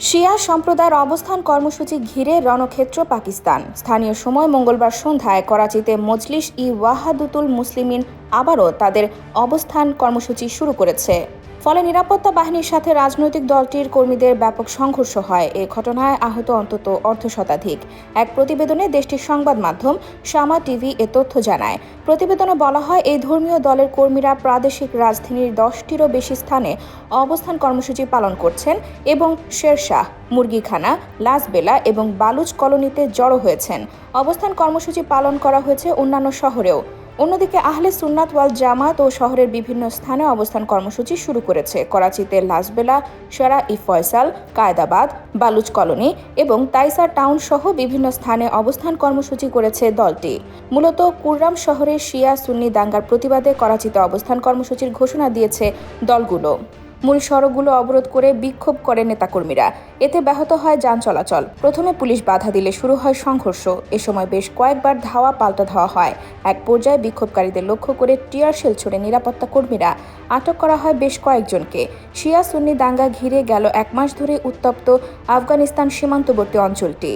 শিয়া সম্প্রদায়ের অবস্থান কর্মসূচি ঘিরে রণক্ষেত্র পাকিস্তান। স্থানীয় সময় মঙ্গলবার সন্ধ্যায় করাচিতে মজলিস ই ওয়াহাদুতুল মুসলিমিন আবারও তাদের অবস্থান কর্মসূচি শুরু করেছে। ফলে নিরাপত্তা বাহিনীর সাথে রাজনৈতিক দলটির কর্মীদের ব্যাপক সংঘর্ষ হয়। এ ঘটনায় আহত অন্তত অর্ধ শতাধিক এক প্রতিবেদনে দেশটির সংবাদ মাধ্যম শামা টিভি এ তথ্য জানায়, প্রতিবেদনে বলা হয়, এই ধর্মীয় দলের কর্মীরা প্রাদেশিক রাজধানীর দশটিরও বেশি স্থানে অবস্থান কর্মসূচি পালন করছেন এবং শেরশাহ, মুরগিখানা লাসবেলা এবং বালুচ কলোনিতে জড়ো হয়েছেন। অবস্থান কর্মসূচি পালন করা হয়েছে অন্যান্য শহরেও। অন্যদিকে আহলে সুন্নাত ওয়াল জামাত ও শহরের বিভিন্ন স্থানে অবস্থান কর্মসূচি শুরু করেছে। করাচিতে লাসবেলা সেরা ই ফয়সাল, কায়দাবাদ, বালুচ কলোনি এবং তাইসা টাউন সহ বিভিন্ন স্থানে অবস্থান কর্মসূচি করেছে দলটি। মূলত কুররাম শহরে শিয়া সুন্নি দাঙ্গার প্রতিবাদে করাচিতে অবস্থান কর্মসূচির ঘোষণা দিয়েছে দলগুলো। মূল সড়কগুলো অবরোধ করে বিক্ষোভ করে নেতাকর্মীরা। এতে ব্যাহত হয় যান চলাচল। প্রথমে পুলিশ বাধা দিলে শুরু হয় সংঘর্ষ। এ সময় বেশ কয়েকবার ধাওয়া পাল্টা ধাওয়া হয়। এক পর্যায়ে বিক্ষোভকারীদের লক্ষ্য করে টিয়ার শেল ছড়ে নিরাপত্তা কর্মীরা আটক করা হয় বেশ কয়েকজনকে। শিয়া সুন্নি দাঙ্গা ঘিরে গেল এক মাস ধরে উত্তপ্ত আফগানিস্তান সীমান্তবর্তী অঞ্চলটি।